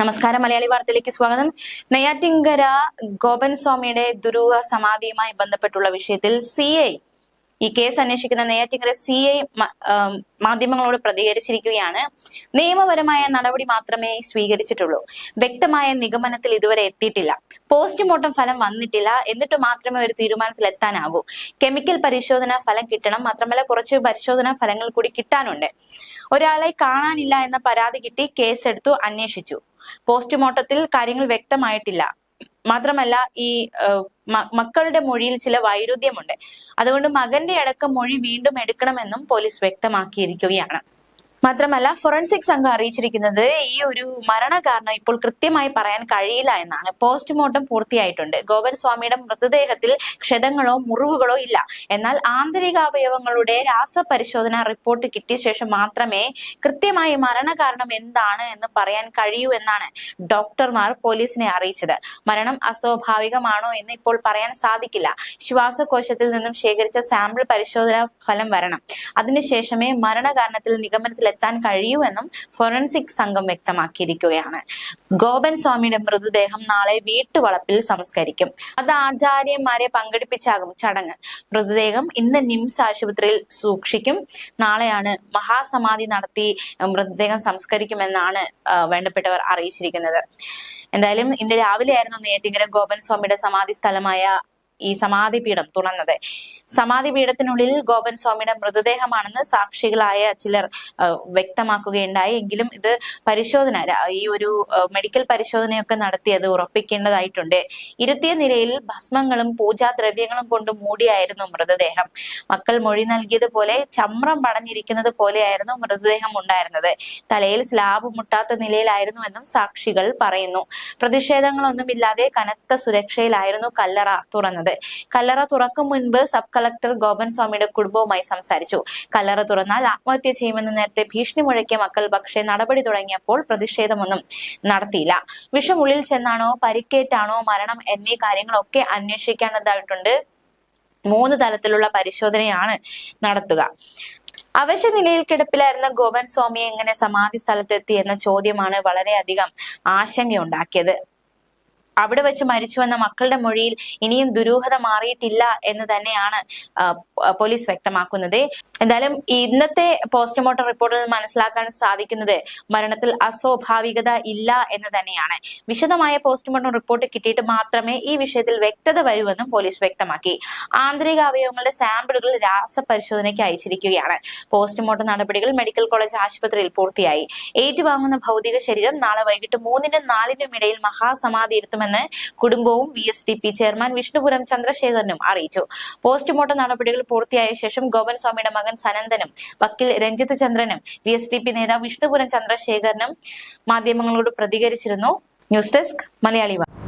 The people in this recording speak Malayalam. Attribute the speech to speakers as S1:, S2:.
S1: നമസ്കാരം മലയാളി വാർത്തയിലേക്ക് സ്വാഗതം. നെയ്യാറ്റിങ്കര ഗോപൻ സ്വാമിയുടെ ദുരൂഹ സമാധിയുമായി ബന്ധപ്പെട്ടുള്ള വിഷയത്തിൽ സി ഈ കേസ് അന്വേഷിക്കുന്ന നെയ്യാറ്റിങ്കര സി ഐ മാധ്യമങ്ങളോട് പ്രതികരിച്ചിരിക്കുകയാണ്. നിയമപരമായ നടപടി മാത്രമേ സ്വീകരിച്ചിട്ടുള്ളൂ. വ്യക്തമായ നിഗമനത്തിൽ ഇതുവരെ എത്തിയിട്ടില്ല. പോസ്റ്റ്മോർട്ടം ഫലം വന്നിട്ടില്ല. എന്നിട്ട് മാത്രമേ ഒരു തീരുമാനത്തിൽ എത്താനാകൂ കെമിക്കൽ പരിശോധന ഫലം കിട്ടണം. മാത്രമല്ല കുറച്ച് പരിശോധനാ ഫലങ്ങൾ കൂടി കിട്ടാനുണ്ട്. ഒരാളെ കാണാനില്ല എന്ന പരാതി കിട്ടി കേസെടുത്തു അന്വേഷിച്ചു. പോസ്റ്റ്മോർട്ടത്തിൽ കാര്യങ്ങൾ വ്യക്തമായിട്ടില്ല. മാത്രമല്ല ഈ മക്കളുടെ മൊഴിയിൽ ചില വൈരുദ്ധ്യമുണ്ട്. അതുകൊണ്ട് മകന്റെ അടക്കം മൊഴി വീണ്ടും എടുക്കണമെന്നും പോലീസ് വ്യക്തമാക്കിയിരിക്കുകയാണ്. മാത്രമല്ല ഫോറൻസിക് സംഘം അറിയിച്ചിരിക്കുന്നത് ഈ ഒരു മരണകാരണം ഇപ്പോൾ കൃത്യമായി പറയാൻ കഴിയില്ല എന്നാണ്. പോസ്റ്റ്മോർട്ടം പൂർത്തിയായിട്ടുണ്ട്. ഗോപൻ സ്വാമിയുടെ മൃതദേഹത്തിൽ ക്ഷതങ്ങളോ മുറിവുകളോ ഇല്ല. എന്നാൽ ആന്തരിക അവയവങ്ങളുടെ രാസപരിശോധന റിപ്പോർട്ട് കിട്ടിയ ശേഷം മാത്രമേ കൃത്യമായി മരണകാരണം എന്താണ് എന്ന് പറയാൻ കഴിയൂ എന്നാണ് ഡോക്ടർമാർ പോലീസിനെ അറിയിച്ചത്. മരണം അസ്വാഭാവികമാണോ എന്ന് ഇപ്പോൾ പറയാൻ സാധിക്കില്ല. ശ്വാസകോശത്തിൽ നിന്നും ശേഖരിച്ച സാമ്പിൾ പരിശോധനാ ഫലം വരണം. അതിനുശേഷമേ മരണകാരണത്തിൽ നിഗമനത്തിലെത്താൻ കഴിയൂ കഴിയുമെന്നും ഫോറൻസിക് സംഘം വ്യക്തമാക്കിയിരിക്കുകയാണ്. ഗോപൻ സ്വാമിയുടെ മൃതദേഹം നാളെ വീട്ടുവളപ്പിൽ സംസ്കരിക്കും. അത് ആചാര്യന്മാരെ പങ്കെടുപ്പിച്ചാകും ചടങ്ങ്. മൃതദേഹം ഇന്ന് നിംസ് ആശുപത്രിയിൽ സൂക്ഷിക്കും. നാളെയാണ് മഹാസമാധി നടത്തി മൃതദേഹം സംസ്കരിക്കുമെന്നാണ് വേണ്ടപ്പെട്ടവർ അറിയിച്ചിരിക്കുന്നത്. എന്തായാലും ഇന്ന് രാവിലെയായിരുന്നു നെയ്യാറ്റിങ്കര ഗോപൻ സ്വാമിയുടെ സമാധി സ്ഥലമായ ഈ സമാധിപീഠം തുറന്നത്. സമാധി പീഠത്തിനുള്ളിൽ ഗോപൻ സ്വാമിയുടെ മൃതദേഹമാണെന്ന് സാക്ഷികളായ ചിലർ വ്യക്തമാക്കുകയുണ്ടായി. എങ്കിലും ഇത് പരിശോധന ഈ ഒരു മെഡിക്കൽ പരിശോധനയൊക്കെ നടത്തി അത് ഉറപ്പിക്കേണ്ടതായിട്ടുണ്ട്. ഇരുത്തിയ നിലയിൽ ഭസ്മങ്ങളും പൂജാദ്രവ്യങ്ങളും കൊണ്ട് മൂടിയായിരുന്നു മൃതദേഹം. മക്കൾ മൊഴി നൽകിയതുപോലെ ചമ്രം പടഞ്ഞിരിക്കുന്നത് പോലെയായിരുന്നു മൃതദേഹം ഉണ്ടായിരുന്നത്. തലയിൽ സ്ലാബ് മുട്ടാത്ത നിലയിലായിരുന്നുവെന്നും സാക്ഷികൾ പറയുന്നു. പ്രതിഷേധങ്ങളൊന്നുമില്ലാതെ കനത്ത സുരക്ഷയിലായിരുന്നു കല്ലറ തുറന്നത്. കല്ലറ തുറക്കും മുൻപ് സബ് കളക്ടർ ഗോപൻ സ്വാമിയുടെ കുടുംബവുമായി സംസാരിച്ചു. കല്ലറ തുറന്നാൽ ആത്മഹത്യ ചെയ്യുമെന്ന് നേരത്തെ ഭീഷണി മുഴക്കിയ മക്കൾ പക്ഷേ നടപടി തുടങ്ങിയപ്പോൾ പ്രതിഷേധമൊന്നും നടത്തിയില്ല. വിഷം ഉള്ളിൽ ചെന്നാണോ പരിക്കേറ്റാണോ മരണം എന്നീ കാര്യങ്ങളൊക്കെ അന്വേഷിക്കേണ്ടതായിട്ടുണ്ട് മൂന്ന് തലത്തിലുള്ള പരിശോധനയാണ് നടത്തുക. അവശ്യ നിലയിൽ കിടപ്പിലായിരുന്ന ഗോപൻ സ്വാമി എങ്ങനെ സമാധി സ്ഥലത്തെത്തി എന്ന ചോദ്യമാണ് വളരെയധികം ആശങ്കയുണ്ടാക്കിയത്. അവിടെ വെച്ച് മരിച്ചുവെന്ന മക്കളുടെ മൊഴിയിൽ ഇനിയും ദുരൂഹത മാറിയിട്ടില്ല എന്ന് തന്നെയാണ് പോലീസ് വ്യക്തമാക്കുന്നത്. എന്തായാലും ഇന്നത്തെ പോസ്റ്റ്മോർട്ടം റിപ്പോർട്ടിൽ മനസ്സിലാക്കാൻ സാധിക്കുന്നത് മരണത്തിൽ അസ്വാഭാവികത ഇല്ല എന്ന് തന്നെയാണ്. വിശദമായ പോസ്റ്റ്മോർട്ടം റിപ്പോർട്ട് കിട്ടിയിട്ട് മാത്രമേ ഈ വിഷയത്തിൽ വ്യക്തത വരുമെന്നും പോലീസ് വ്യക്തമാക്കി. ആന്തരിക അവയവങ്ങളുടെ സാമ്പിളുകൾ രാസപരിശോധനയ്ക്ക് അയച്ചിരിക്കുകയാണ്. പോസ്റ്റ്മോർട്ടം നടപടികൾ മെഡിക്കൽ കോളേജ് ആശുപത്രിയിൽ പൂർത്തിയായി. ഏറ്റുവാങ്ങുന്ന ഭൗതിക ശരീരം നാളെ വൈകിട്ട് മൂന്നിനും നാലിനും ഇടയിൽ മഹാസമാധി ഇരുത്തുമെന്ന് കുടുംബവും V S D P chairman Vishnupuram ചന്ദ്രശേഖരനും അറിയിച്ചു. പോസ്റ്റ്മോർട്ടം നടപടികൾ പൂർത്തിയായ ശേഷം ഗോപൻ സ്വാമിയുടെ മകൻ സനന്ദനും വക്കീൽ രഞ്ജിത്ത് ചന്ദ്രനും വി എസ് ഡി പി നേതാവ് വിഷ്ണുപുരം ചന്ദ്രശേഖരനും മാധ്യമങ്ങളോട് പ്രതികരിച്ചിരുന്നു. ന്യൂസ് ഡെസ്ക് മലയാളി വാർത്ത.